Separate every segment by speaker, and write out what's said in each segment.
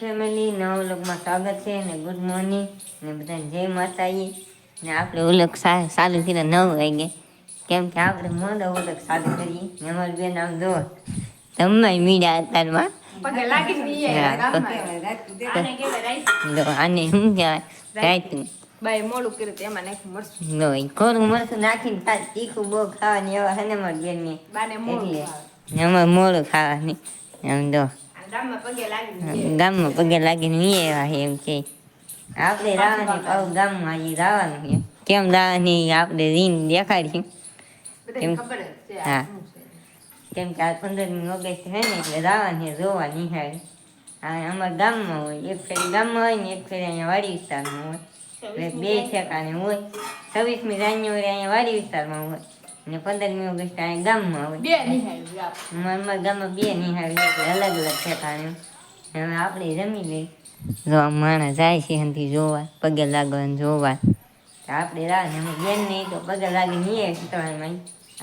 Speaker 1: Family નવ લોકમાં સ્વાગત છે ને ગુડ મોર્નિંગ ને બધાને જય માતાજી. ને આપણે ઓલક સારું ચાલુ કરીને નવ વાગે. કેમ કે આપણે મોડો ઓલક ચાલુ કરીએ. ને અમારી બેન આમ જો તમે મીડા અત્યારમાં.
Speaker 2: આને
Speaker 1: શું કહેવાય? રાયતું
Speaker 2: બાઈ મોડું કર્યું તો એમાં નાખ્યું મરચું.
Speaker 1: જો કોરું મરચું નાખીને તીખું બહુ ખાવાની એવા હે ને મારી બેનની.
Speaker 2: બાને
Speaker 1: એટલે અમારે મોડું ખાવાની. એમ જો.
Speaker 2: ગામમાં પગે લાગીને
Speaker 1: ગામમાં પગે લાગીને વી આવ્યા છે એમ કે. આપણે રાવાની પાછું ગામમાં હજી રાવાનું છે. કેમ રાવાની આપણે રીન દેખાડી?
Speaker 2: છે
Speaker 1: હા. કેમ કે આ પંદરમી ઓગસ્ટ છે ને એટલે રાવાની જોવા નિહાળી. હા અમારા ગામમાં હોય એક ફેરી ગામમાં હોય ને એક ફેરી અહીંયા વાડી વિસ્તારમાં હોય એટલે બે ઠેકાણે હોય. છવ્વીસમી જાન્યુઆરી અહીંયા વાડી વિસ્તારમાં હોય. ને પંદરમી ઓગસ્ટ અહીંયા ગામમાં આવે
Speaker 2: બે.
Speaker 1: અમારા ગામમાં બે નિહાળી એટલે અલગ અલગ ઠેકાણે હવે આપણે જમી લઈ જો માણસ જાય છે એનાથી જોવા પગે લાગવાનું જોવા. આપણે રાહ ને અમે બેન નહીં તો પગે લાગી નહીં. શીતળામાં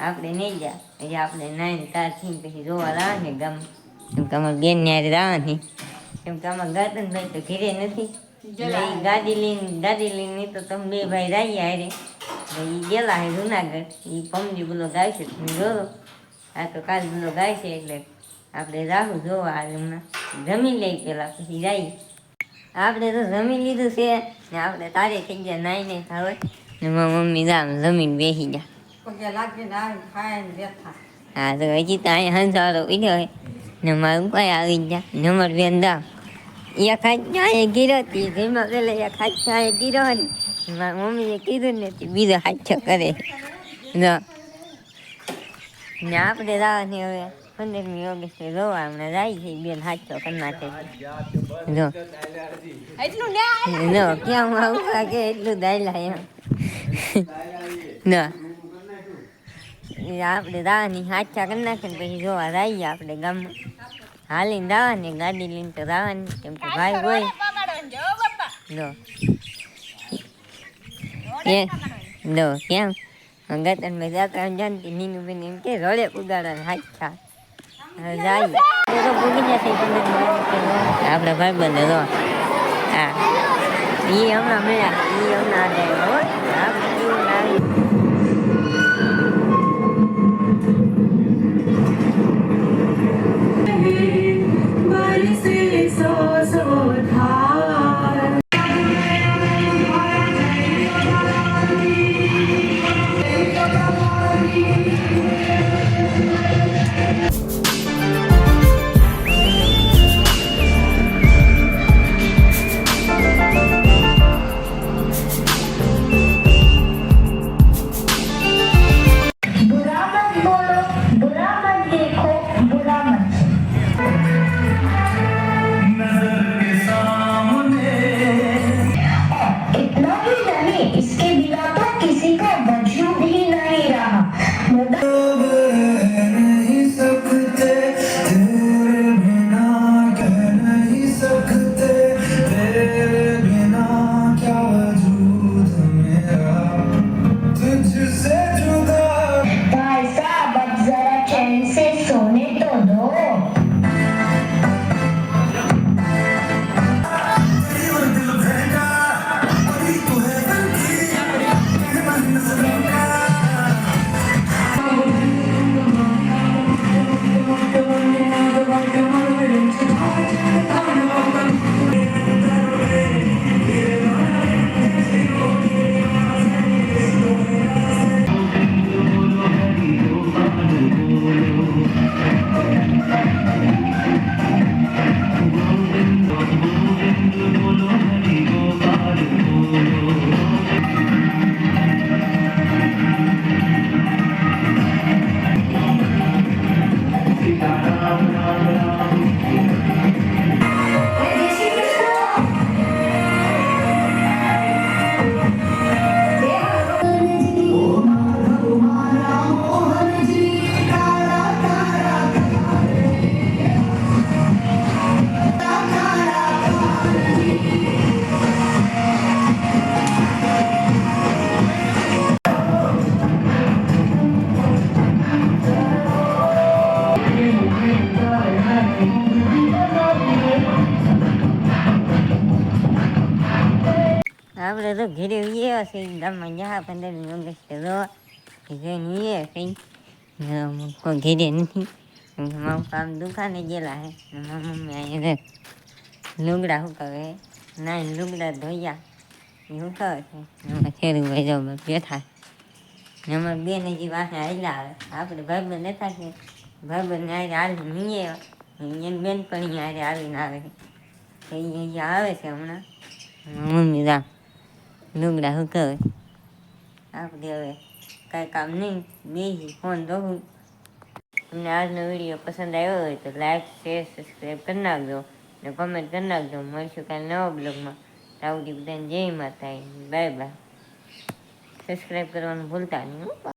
Speaker 1: આપણે નહીં જા પછી આપણે નાઈને તાર થઈને પછી જોવા રાહ ને ગામ કેમ કે અમારે બેન ને. રાવાની કેમ કે અમારે ગાતન ભાઈ તો ઘીરે નથી. એટલે ઈ ગાડી લઈને ગાડી લઈને નહીં તો તમે બે ભાઈ રાહી હારે. એ ગયેલા હે જુનાગઢ. એ પમજી બોલો ગાય છે તમે જો આ તો કાલ બોલો ગાય છે એટલે આપણે રાહુ જોવા આવે હમણાં. જમી લઈ પેલા પછી જઈએ આપણે તો જમી લીધું છે ને આપણે તારે થઈ ગયા નાઈ ને હવે. ને મમ્મી જામ જમીન બેસી ગયા. હા તો હજી તો અહીંયા હંસારો ઉડ્યો ને મારું કઈ આવી ગયા. ને અમારી બેન દામ એક હાથ અહીંયા ગીરો હતી જેમાં પેલા એક હાથ અહીંયા ગીરો ને મારી મમ્મીએ કીધું ને તે બીજો હાથ કરે જો ને આપણે જવાની હવે પંદરમી ઓગસ્ટે જોવા હમણાં જાય છે બેન હાથો કરી નાખે છે જો
Speaker 2: એટલું ને આ.
Speaker 1: no, ક્યાં આવું કે એટલું દાયલા એમ ના એ આપણે દાવાની હાચા કરી નાખે ને પછી જોવા રહીએ આપણે ગામમાં હાલીને દાવાની ગાડી લઈને તો દાવાની કેમ કે ભાઈ હોય
Speaker 2: પકડો ને જો બાપા.
Speaker 1: નો એ નો કેમ ગતન મેં જાતા જાણતી નીનું બેન એમ કે રોડે ઉગાડા હાચા હવે જાય એ તો ભૂગી જશે આપણે ભાઈ બંધ તો હા એ હમણાં મળ્યા એ હમણાં 아무래도
Speaker 3: 그래요 생다
Speaker 1: 먼저 근데 이런 게 싫어 이건 위에 생 너무 기대는 mà không đúng khá này là nó mẹ được lúc đâu cả này lúc là tôi dặn những thời. Nhưng mà chưa được bây giờ mà biết thầy nhưng mà biết là gì bác ấy là áp được bác bên đấy thầy bác bên này đã được nhiều. Nhân viên con nhà đã được nào đấy, thì giá về xem nó. Mình nghĩ rằng lúc đã hơi cười, áp điều cái cảm nhận bị hồn đó nếu video pasand rồi. Thì like, share, subscribe subscribe करना जो ને comment કરી નાખજો. મળશું કાલે નવા બ્લોગમાં. તાવડી બધાને. જય માતા બાય બાય. સબસ્ક્રાઈબ કરવાનું ભૂલતા નહીં.